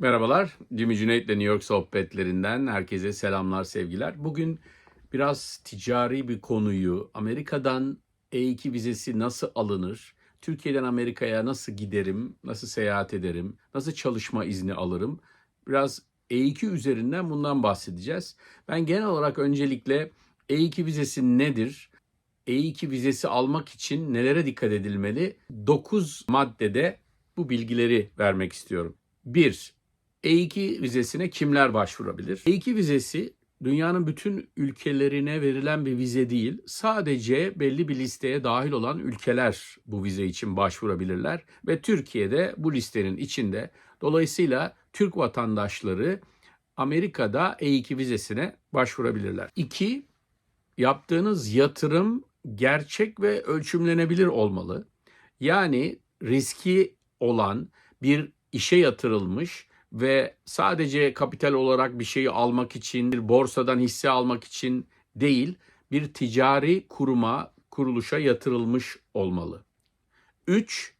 Merhabalar, Jimmy Cüneyt ile New York sohbetlerinden herkese selamlar, sevgiler. Bugün biraz ticari bir konuyu, Amerika'dan E2 vizesi nasıl alınır, Türkiye'den Amerika'ya nasıl giderim, nasıl seyahat ederim, nasıl çalışma izni alırım, biraz E2 üzerinden bundan bahsedeceğiz. Ben genel olarak öncelikle E2 vizesi nedir, E2 vizesi almak için nelere dikkat edilmeli, 9 maddede bu bilgileri vermek istiyorum. 1. E2 vizesine kimler başvurabilir? E2 vizesi dünyanın bütün ülkelerine verilen bir vize değil. Sadece belli bir listeye dahil olan ülkeler bu vize için başvurabilirler ve Türkiye'de bu listenin içinde. Dolayısıyla Türk vatandaşları Amerika'da E2 vizesine başvurabilirler. 2. Yaptığınız yatırım gerçek ve ölçümlenebilir olmalı. Yani riski olan bir işe yatırılmış ve sadece kapital olarak bir şeyi almak için, bir borsadan hisse almak için değil, bir ticari kuruma, kuruluşa yatırılmış olmalı. 3.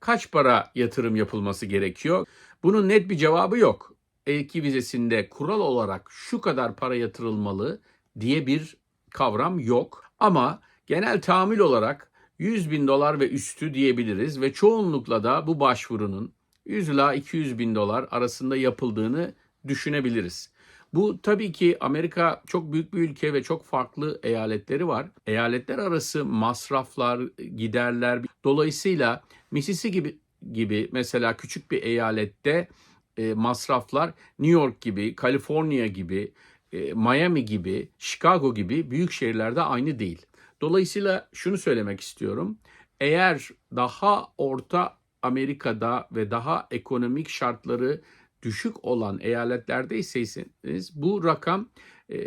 Kaç para yatırım yapılması gerekiyor? Bunun net bir cevabı yok. E2 vizesinde kural olarak şu kadar para yatırılmalı diye bir kavram yok. Ama genel tahammül olarak 100 bin dolar ve üstü diyebiliriz ve çoğunlukla da bu başvurunun 100 ila 200 bin dolar arasında yapıldığını düşünebiliriz. Bu tabii ki Amerika çok büyük bir ülke ve çok farklı eyaletleri var. Eyaletler arası masraflar, giderler. Dolayısıyla Mississippi gibi, gibi mesela küçük bir eyalette e, masraflar New York gibi, Kaliforniya gibi, e, Miami gibi, Chicago gibi büyük şehirlerde aynı değil. Dolayısıyla şunu söylemek istiyorum. Eğer daha orta Amerika'da ve daha ekonomik şartları düşük olan eyaletlerdeyseniz bu rakam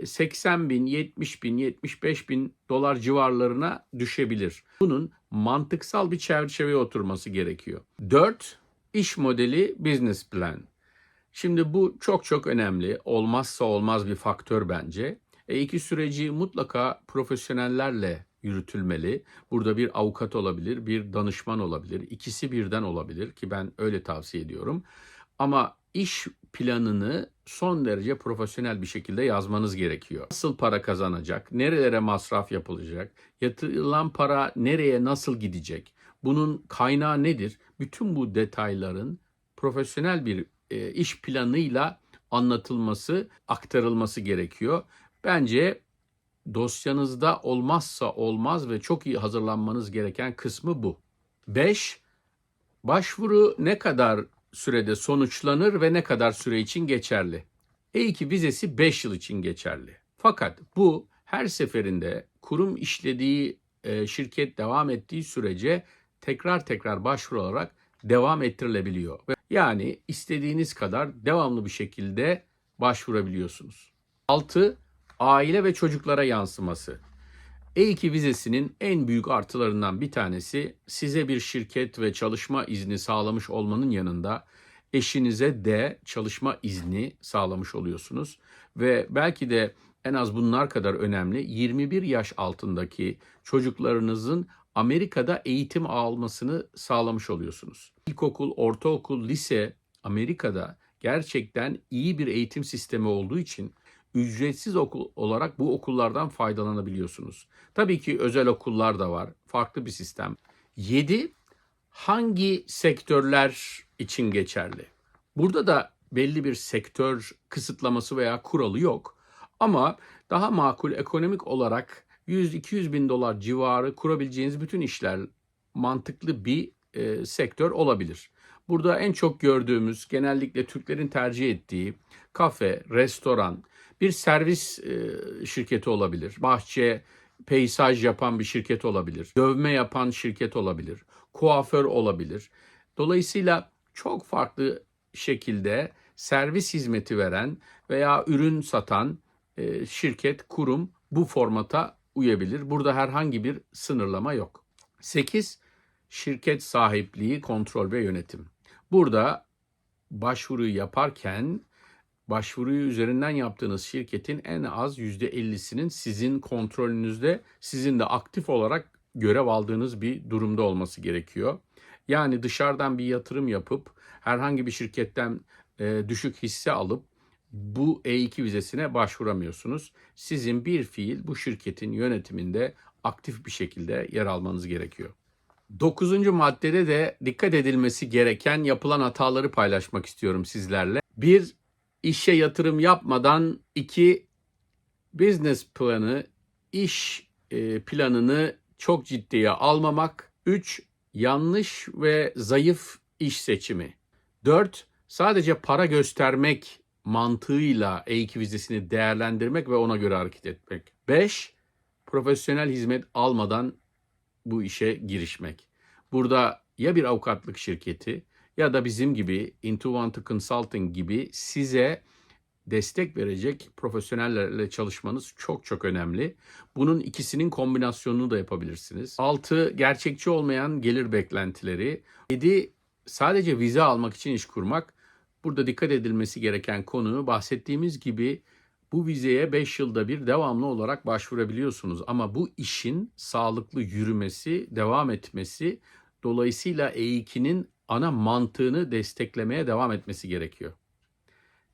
80 bin, 70 bin, 75 bin dolar civarlarına düşebilir. Bunun mantıksal bir çerçeveye oturması gerekiyor. 4. İş modeli business plan. Şimdi bu çok çok önemli. Olmazsa olmaz bir faktör bence. E2 süreci mutlaka profesyonellerle yürütülmeli. Burada bir avukat olabilir, bir danışman olabilir, ikisi birden olabilir ki ben öyle tavsiye ediyorum. Ama iş planını son derece profesyonel bir şekilde yazmanız gerekiyor. Nasıl para kazanacak, nerelere masraf yapılacak, yatırılan para nereye nasıl gidecek, bunun kaynağı nedir? Bütün bu detayların profesyonel bir e, iş planıyla anlatılması, aktarılması gerekiyor. Bence dosyanızda olmazsa olmaz ve çok iyi hazırlanmanız gereken kısmı bu. 5. Başvuru ne kadar sürede sonuçlanır ve ne kadar süre için geçerli? E2 vizesi 5 yıl için geçerli. Fakat bu her seferinde kurum işlediği e, şirket devam ettiği sürece tekrar tekrar başvuru olarak devam ettirilebiliyor. Yani istediğiniz kadar devamlı bir şekilde başvurabiliyorsunuz. 6 aile ve çocuklara yansıması. E2 vizesinin en büyük artılarından bir tanesi size bir şirket ve çalışma izni sağlamış olmanın yanında eşinize de çalışma izni sağlamış oluyorsunuz ve belki de en az bunlar kadar önemli 21 yaş altındaki çocuklarınızın Amerika'da eğitim almasını sağlamış oluyorsunuz. İlkokul, ortaokul, lise Amerika'da gerçekten iyi bir eğitim sistemi olduğu için ücretsiz okul olarak bu okullardan faydalanabiliyorsunuz. Tabii ki özel okullar da var. Farklı bir sistem. 7. Hangi sektörler için geçerli? Burada da belli bir sektör kısıtlaması veya kuralı yok. Ama daha makul ekonomik olarak 100-200 bin dolar civarı kurabileceğiniz bütün işler mantıklı bir e, sektör olabilir. Burada en çok gördüğümüz genellikle Türklerin tercih ettiği kafe, restoran, bir servis e, şirketi olabilir. Bahçe, peyzaj yapan bir şirket olabilir. Dövme yapan şirket olabilir. Kuaför olabilir. Dolayısıyla çok farklı şekilde servis hizmeti veren veya ürün satan e, şirket, kurum bu formata uyabilir. Burada herhangi bir sınırlama yok. 8. Şirket sahipliği, kontrol ve yönetim. Burada başvuruyu yaparken başvuruyu üzerinden yaptığınız şirketin en az %50'sinin sizin kontrolünüzde, sizin de aktif olarak görev aldığınız bir durumda olması gerekiyor. Yani dışarıdan bir yatırım yapıp herhangi bir şirketten e, düşük hisse alıp bu E2 vizesine başvuramıyorsunuz. Sizin bir fiil bu şirketin yönetiminde aktif bir şekilde yer almanız gerekiyor. Dokuzuncu maddede de dikkat edilmesi gereken yapılan hataları paylaşmak istiyorum sizlerle. Bir, işe yatırım yapmadan iki, business planı, iş e, planını çok ciddiye almamak. Üç, yanlış ve zayıf iş seçimi. Dört, sadece para göstermek mantığıyla E2 vizesini değerlendirmek ve ona göre hareket etmek. Beş, profesyonel hizmet almadan bu işe girişmek. Burada ya bir avukatlık şirketi ya da bizim gibi Into Consulting gibi size destek verecek profesyonellerle çalışmanız çok çok önemli. Bunun ikisinin kombinasyonunu da yapabilirsiniz. 6. Gerçekçi olmayan gelir beklentileri. 7. Sadece vize almak için iş kurmak. Burada dikkat edilmesi gereken konu bahsettiğimiz gibi bu vizeye 5 yılda bir devamlı olarak başvurabiliyorsunuz. Ama bu işin sağlıklı yürümesi, devam etmesi dolayısıyla E2'nin ana mantığını desteklemeye devam etmesi gerekiyor.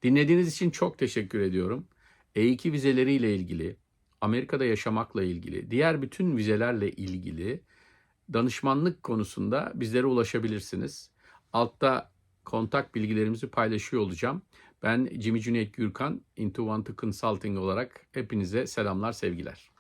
Dinlediğiniz için çok teşekkür ediyorum. E2 vizeleriyle ilgili, Amerika'da yaşamakla ilgili, diğer bütün vizelerle ilgili danışmanlık konusunda bizlere ulaşabilirsiniz. Altta kontak bilgilerimizi paylaşıyor olacağım. Ben Jimmy Cüneyt Gürkan, Into One Consulting olarak hepinize selamlar, sevgiler.